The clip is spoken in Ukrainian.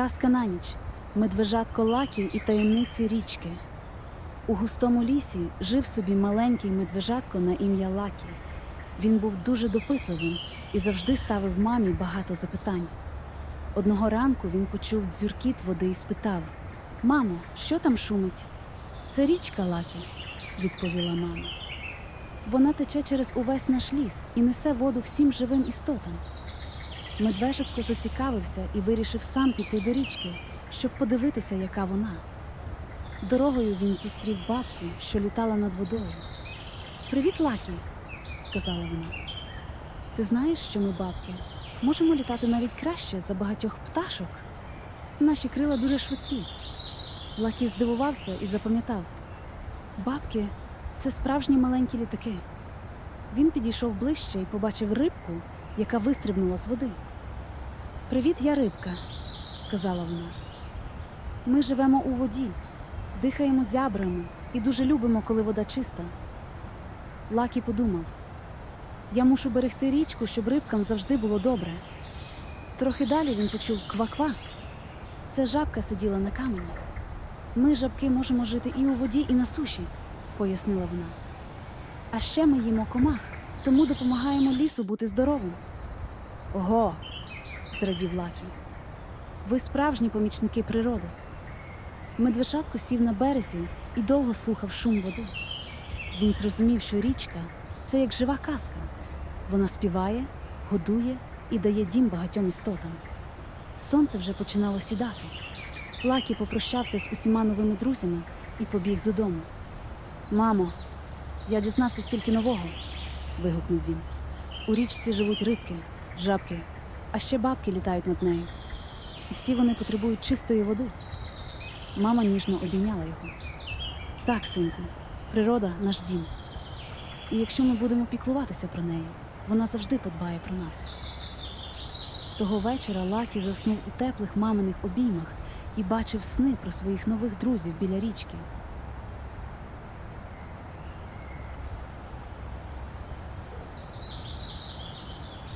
Казка на ніч. Медвежатко Лакі і таємниці річки. У густому лісі жив собі маленький медвежатко на ім'я Лакі. Він був дуже допитливим і завжди ставив мамі багато запитань. Одного ранку він почув дзюркіт води і спитав: Мамо, що там шумить? Це річка Лакі, відповіла мама. Вона тече через увесь наш ліс і несе воду всім живим істотам. Медвежатко зацікавився і вирішив сам піти до річки, щоб подивитися, яка вона. Дорогою він зустрів бабку, що літала над водою. Привіт, Лакі, сказала вона. Ти знаєш, що ми, бабки, можемо літати навіть краще за багатьох пташок. Наші крила дуже швидкі. Лакі здивувався і запам'ятав: бабки це справжні маленькі літаки. Він підійшов ближче і побачив рибку, яка вистрибнула з води. Привіт, я рибка, сказала вона. Ми живемо у воді, дихаємо зябрами і дуже любимо, коли вода чиста. Лакі подумав: я мушу берегти річку, щоб рибкам завжди було добре. Трохи далі він почув ква-ква. Це жабка сиділа на камені. Ми, жабки, можемо жити і у воді, і на суші, пояснила вона. А ще ми їмо комах, тому допомагаємо лісу бути здоровим. Ого, зрадів Лакі. Ви справжні помічники природи. Медвежатко сів на березі і довго слухав шум води. Він зрозумів, що річка це як жива казка. Вона співає, годує і дає дім багатьом істотам. Сонце вже починало сідати. Лакі попрощався з усіма новими друзями і побіг додому. Мамо, я дізнався стільки нового. вигукнув він. У річці живуть рибки, жабки, а ще бабки літають над нею. І всі вони потребують чистої води. Мама ніжно обійняла його. Так, синку, природа наш дім. І якщо ми будемо піклуватися про неї, вона завжди подбає про нас. Того вечора Лакі заснув у теплих маминих обіймах і бачив сни про своїх нових друзів біля річки.